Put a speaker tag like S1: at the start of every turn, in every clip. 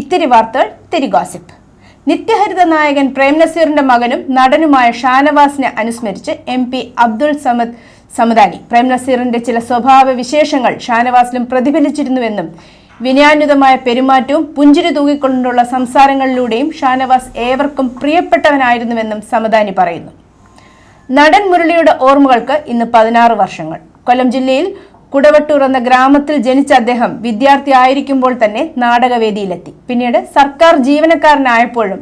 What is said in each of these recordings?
S1: ഇത്തിരി വാർത്തകൾ ഇത്തിരി നിത്യഹരിത നായകൻ പ്രേം നസീറിന്റെ മകനും നടനുമായ ഷാനവാസിനെ അനുസ്മരിച്ച് എം പി അബ്ദുൾ സമദ് സമദാനി. പ്രേം നസീറിന്റെ ചില സ്വഭാവ വിശേഷങ്ങൾ ഷാനവാസിലും പ്രതിഫലിച്ചിരുന്നുവെന്നും വിനയാന്വിതമായ പെരുമാറ്റവും പുഞ്ചിരി തൂകിക്കൊണ്ടുള്ള സംസാരങ്ങളിലൂടെയും ഷാനവാസ് ഏവർക്കും പ്രിയപ്പെട്ടവനായിരുന്നുവെന്നും സമദാനി പറയുന്നു. നടൻ മുരളിയുടെ ഓർമ്മകൾക്ക് ഇന്ന് പതിനാറ് വർഷങ്ങൾ. കൊല്ലം ജില്ലയിൽ കുടവട്ടൂർ എന്ന ഗ്രാമത്തിൽ ജനിച്ച അദ്ദേഹം വിദ്യാർത്ഥി ആയിരിക്കുമ്പോൾ തന്നെ നാടകവേദിയിലെത്തി. പിന്നീട് സർക്കാർ ജീവനക്കാരനായപ്പോഴും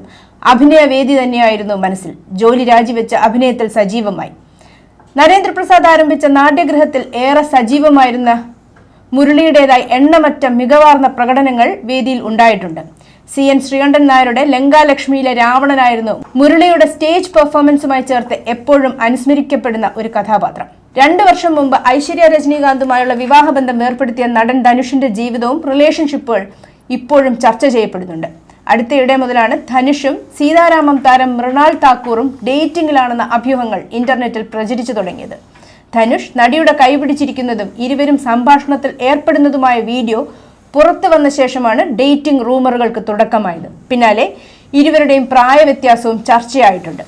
S1: അഭിനയവേദി തന്നെയായിരുന്നു മനസ്സിൽ. ജോലി രാജിവെച്ച് അഭിനയത്തിൽ സജീവമായി. നരേന്ദ്രപ്രസാദ് ആരംഭിച്ച നാട്യഗൃഹത്തിൽ ഏറെ സജീവമായിരുന്ന മുരളിയുടേതായി എണ്ണമറ്റ മികവാർന്ന പ്രകടനങ്ങൾ വേദിയിൽ ഉണ്ടായിട്ടുണ്ട്. സി എൻ ശ്രീകണ്ഠൻ നായരുടെ ലങ്കാലക്ഷ്മിയിലെ രാവണനായിരുന്നു. മുരളിയുടെ സ്റ്റേജ് പെർഫോമൻസുമായി ചേർത്ത് എപ്പോഴും അനുസ്മരിക്കപ്പെടുന്ന ഒരു കഥാപാത്രം. രണ്ടു വർഷം മുമ്പ് ഐശ്വര്യ രജനീകാന്തുമായുള്ള വിവാഹബന്ധം ഏർപ്പെടുത്തിയ നടൻ ധനുഷിന്റെ ജീവിതവും റിലേഷൻഷിപ്പുകൾ ഇപ്പോഴും ചർച്ച ചെയ്യപ്പെടുന്നുണ്ട്. അടുത്തയിടെ മുതലാണ് ധനുഷും സീതാരാമം താരം മൃണാൾ താക്കൂറും ഡേറ്റിംഗിലാണെന്ന അഭ്യൂഹങ്ങൾ ഇന്റർനെറ്റിൽ പ്രചരിച്ചു തുടങ്ങിയത്. ധനുഷ് നടിയുടെ കൈപിടിച്ചിരിക്കുന്നതും ഇരുവരും സംഭാഷണത്തിൽ ഏർപ്പെടുന്നതുമായ വീഡിയോ പുറത്തു വന്ന ശേഷമാണ് ഡേറ്റിംഗ് റൂമറുകൾക്ക് തുടക്കമായത്. പിന്നാലെ ഇരുവരുടെയും പ്രായവ്യത്യാസവും ചർച്ചയായിട്ടുണ്ട്.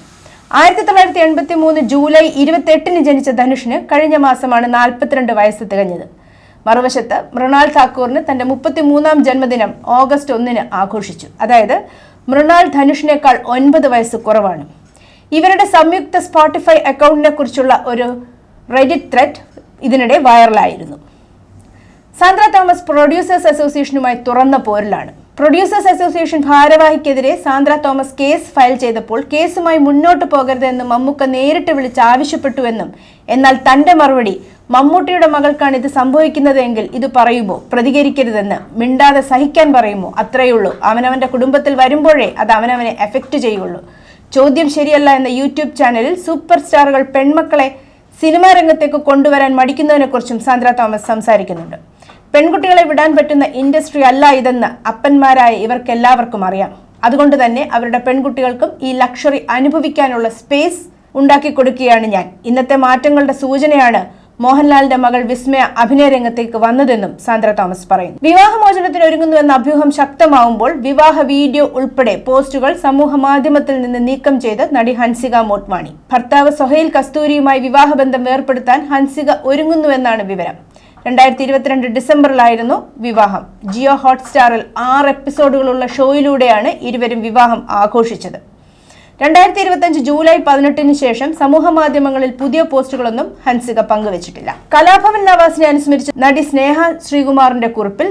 S1: ആയിരത്തി തൊള്ളായിരത്തി എൺപത്തി മൂന്ന് ജൂലൈ ഇരുപത്തെട്ടിന് ജനിച്ച ധനുഷിന് കഴിഞ്ഞ മാസമാണ് നാൽപ്പത്തിരണ്ട് വയസ്സ് തികഞ്ഞത്. മറുവശത്ത് മൃണാൾ താക്കൂറിന് തന്റെ മുപ്പത്തിമൂന്നാം ജന്മദിനം ഓഗസ്റ്റ് ഒന്നിന് ആഘോഷിച്ചു. അതായത് മൃണാൾ ധനുഷിനേക്കാൾ ഒൻപത് വയസ്സ് കുറവാണ്. ഇവരുടെ സംയുക്ത സ്പോട്ടിഫൈ അക്കൗണ്ടിനെ കുറിച്ചുള്ള ഒരു റെഡിറ്റ് ത്രെറ്റ് ഇതിനിടെ വൈറലായിരുന്നു. സാന്ദ്ര തോമസ് പ്രൊഡ്യൂസേഴ്സ് അസോസിയേഷനുമായി തുറന്ന പോരിലാണ്. പ്രൊഡ്യൂസേഴ്സ് അസോസിയേഷൻ ഭാരവാഹിക്കെതിരെ സാന്ദ്ര തോമസ് കേസ് ഫയൽ ചെയ്തപ്പോൾ കേസുമായി മുന്നോട്ട് പോകരുതെന്നും മമ്മൂക്ക നേരിട്ട് വിളിച്ച് ആവശ്യപ്പെട്ടുവെന്നും എന്നാൽ തന്റെ മറുപടി മമ്മൂട്ടിയുടെ മകൾക്കാണ് ഇത് സംഭവിക്കുന്നതെങ്കിൽ ഇത് പറയുമോ പ്രതികരിക്കരുതെന്ന് മിണ്ടാതെ സഹിക്കാൻ പറയുമോ അത്രയുള്ളൂ. അവനവന്റെ കുടുംബത്തിൽ വരുമ്പോഴേ അത് അവനവനെ എഫക്റ്റ് ചെയ്യുള്ളൂ. ചോദ്യം ശരിയല്ല എന്ന യൂട്യൂബ് ചാനലിൽ സൂപ്പർ സ്റ്റാറുകൾ പെൺമക്കളെ സിനിമാ രംഗത്തേക്ക് കൊണ്ടുവരാൻ മടിക്കുന്നതിനെക്കുറിച്ചും സാന്ദ്ര തോമസ് സംസാരിക്കുന്നുണ്ട്. പെൺകുട്ടികളെ വിടാൻ പറ്റുന്ന ഇൻഡസ്ട്രി അല്ല ഇതെന്ന് അപ്പന്മാരായ ഇവർക്കെല്ലാവർക്കും അറിയാം. അതുകൊണ്ട് തന്നെ അവരുടെ പെൺകുട്ടികൾക്കും ഈ ലക്ഷറി അനുഭവിക്കാനുള്ള സ്പേസ് ഉണ്ടാക്കി കൊടുക്കുകയാണ് ഞാൻ. ഇന്നത്തെ മാറ്റങ്ങളുടെ സൂചനയാണ് മോഹൻലാലിന്റെ മകൾ വിസ്മയ അഭിനയ രംഗത്തേക്ക് വന്നതെന്നും സാന്ദ്ര തോമസ് പറയുന്നു. വിവാഹമോചനത്തിന് ഒരുങ്ങുന്നുവെന്ന അഭ്യൂഹം ശക്തമാവുമ്പോൾ വിവാഹ വീഡിയോ ഉൾപ്പെടെ പോസ്റ്റുകൾ സമൂഹ മാധ്യമത്തിൽ നിന്ന് നീക്കം ചെയ്ത് നടി ഹൻസിക മോട്ട്വാണി. ഭർത്താവ് സൊഹൈൽ കസ്തൂരിയുമായി വിവാഹബന്ധം ഏർപ്പെടുത്താൻ ഹൻസിക ഒരുങ്ങുന്നുവെന്നാണ് വിവരം. രണ്ടായിരത്തി ഇരുപത്തിരണ്ട് ഡിസംബറിലായിരുന്നു വിവാഹം. ജിയോ ഹോട്ട്സ്റ്റാറിൽ ആറ് എപ്പിസോഡുകളുള്ള ഷോയിലൂടെയാണ് ഇരുവരും വിവാഹം ആഘോഷിച്ചത്. രണ്ടായിരത്തി ഇരുപത്തിയഞ്ച് ജൂലൈ പതിനെട്ടിന് ശേഷം സമൂഹ മാധ്യമങ്ങളിൽ പുതിയ പോസ്റ്റുകളൊന്നും ഹൻസിക പങ്കുവച്ചിട്ടില്ല. കലാഭവൻ നവാസിനെ അനുസ്മരിച്ച് നടി സ്നേഹ ശ്രീകുമാറിന്റെ കുറിപ്പിൽ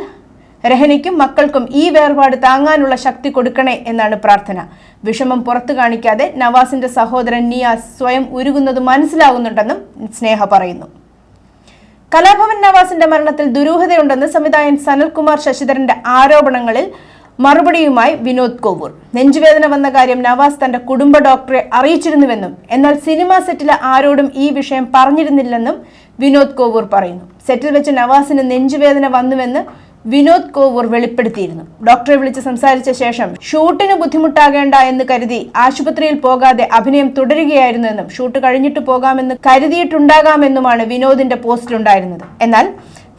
S1: രഹനയ്ക്കും മക്കൾക്കും ഈ വേർപാട് താങ്ങാനുള്ള ശക്തി കൊടുക്കണേ എന്നാണ് പ്രാർത്ഥന. വിഷമം പുറത്തു കാണിക്കാതെ നവാസിന്റെ സഹോദരൻ നിയാസ് സ്വയം ഉരുകുന്നത് മനസ്സിലാകുന്നുണ്ടെന്നും സ്നേഹ പറയുന്നു. കലാഭവൻ നവാസിന്റെ മരണത്തിൽ ദുരൂഹതയുണ്ടെന്ന് സംവിധായകൻ സനൽകുമാർ ശശിധരന്റെ ആരോപണങ്ങളിൽ മറുപടിയുമായി വിനോദ് കോവൂർ. നെഞ്ചുവേദന വന്ന കാര്യം നവാസ് തന്റെ കുടുംബ ഡോക്ടറെ അറിയിച്ചിരുന്നുവെന്നും എന്നാൽ സിനിമാ സെറ്റിലെ ആരോടും ഈ വിഷയം പറഞ്ഞിരുന്നില്ലെന്നും വിനോദ് കോവൂർ പറയുന്നു. സെറ്റിൽ വെച്ച് നവാസിന് നെഞ്ചുവേദന വന്നുവെന്ന് വിനോദ് കോവൂർ വെളിപ്പെടുത്തിയിരുന്നു. ഡോക്ടറെ വിളിച്ച് സംസാരിച്ച ശേഷം ഷൂട്ടിന് ബുദ്ധിമുട്ടാകേണ്ട എന്ന് കരുതി ആശുപത്രിയിൽ പോകാതെ അഭിനയം തുടരുകയായിരുന്നുവെന്നും ഷൂട്ട് കഴിഞ്ഞിട്ട് പോകാമെന്ന് കരുതിയിട്ടുണ്ടാകാമെന്നുമാണ് വിനോദിന്റെ പോസ്റ്റിലുണ്ടായിരുന്നത്. എന്നാൽ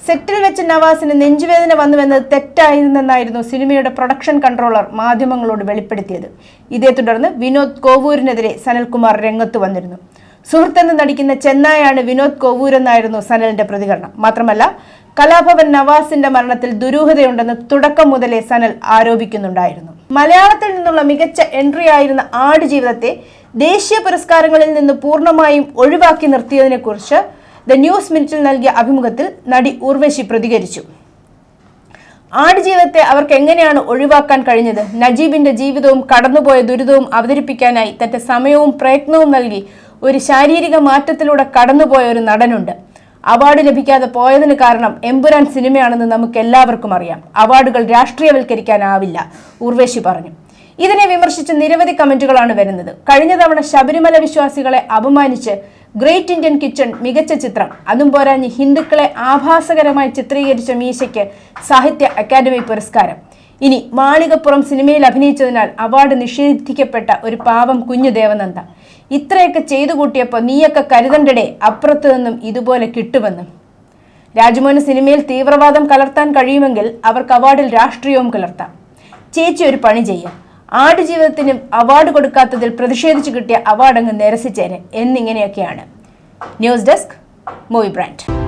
S1: സെറ്റിൽ വെച്ച് നവാസിന് നെഞ്ചുവേദന വന്നുവെന്നത് തെറ്റായിരുന്നെന്നായിരുന്നു സിനിമയുടെ പ്രൊഡക്ഷൻ കൺട്രോളർ മാധ്യമങ്ങളോട് വെളിപ്പെടുത്തിയത്. ഇതേ തുടർന്ന് വിനോദ് കോവൂരിനെതിരെ സനൽകുമാർ രംഗത്ത് വന്നിരുന്നു. സുഹൃത്തെന്ന് നടിക്കുന്ന ചെന്നായാണ് വിനോദ് കോവൂരെന്നായിരുന്നു സനലിന്റെ പ്രതികരണം. മാത്രമല്ല കലാഭവൻ നവാസിന്റെ മരണത്തിൽ ദുരൂഹതയുണ്ടെന്ന് തുടക്കം മുതലേ സനൽ ആരോപിക്കുന്നുണ്ടായിരുന്നു. മലയാളത്തിൽ നിന്നുള്ള മികച്ച എൻട്രി ആയിരുന്ന ആട് ജീവിതത്തെ ദേശീയ പുരസ്കാരങ്ങളിൽ നിന്ന് പൂർണമായും ഒഴിവാക്കി നിർത്തിയതിനെക്കുറിച്ച് ദ ന്യൂസ് മിനിറ്റിൽ നൽകിയ അഭിമുഖത്തിൽ നടി ഉർവശി പ്രതികരിച്ചു. ആട് ആടുജീവിതത്തെ അവർക്ക് എങ്ങനെയാണ് ഒഴിവാക്കാൻ കഴിഞ്ഞത്? നജീബിന്റെ ജീവിതവും കടന്നുപോയ ദുരിതവും അവതരിപ്പിക്കാനായി തന്റെ സമയവും പ്രയത്നവും നൽകി ഒരു ശാരീരിക മാറ്റത്തിലൂടെ കടന്നുപോയ ഒരു നടനുണ്ട്. അവാർഡ് ലഭിക്കാതെ പോയതിന് കാരണം എമ്പുരാൻ സിനിമയാണെന്ന് നമുക്ക് എല്ലാവർക്കും അറിയാം. അവാർഡുകൾ രാഷ്ട്രീയവൽക്കരിക്കാനാവില്ല ഉർവേശി പറഞ്ഞു. ഇതിനെ വിമർശിച്ച് നിരവധി കമന്റുകളാണ് വരുന്നത്. കഴിഞ്ഞ തവണ ശബരിമല വിശ്വാസികളെ അപമാനിച്ച് ഗ്രേറ്റ് ഇന്ത്യൻ കിച്ചൺ മികച്ച ചിത്രം അതും പോരാഞ്ഞ് ഹിന്ദുക്കളെ ആഭാസകരമായി ചിത്രീകരിച്ച മീശയ്ക്ക് സാഹിത്യ അക്കാദമി പുരസ്കാരം. ഇനി മാളികപ്പുറം സിനിമയിൽ അഭിനയിച്ചതിനാൽ അവാർഡ് നിഷേധിക്കപ്പെട്ട ഒരു പാവം കുഞ്ഞു ദേവനന്ദ. ഇത്രയൊക്കെ ചെയ്തു കൂട്ടിയപ്പോൾ നീയൊക്കെ കരുതണ്ടടേ അപ്പുറത്തു നിന്നും ഇതുപോലെ കിട്ടുമെന്നും. രാജ്മോഹന് സിനിമയിൽ തീവ്രവാദം കലർത്താൻ കഴിയുമെങ്കിൽ അവർക്ക് അവാർഡിൽ രാഷ്ട്രീയവും കലർത്താം. ചേച്ചി ഒരു പണി ചെയ്യാം. ആടുജീവിതത്തിന് അവാർഡ് കൊടുക്കാത്തതിൽ പ്രതിഷേധിച്ചു കിട്ടിയ അവാർഡ് അങ്ങ് നിരസിച്ചേനെ എന്നിങ്ങനെയൊക്കെയാണ്. News desk movie brand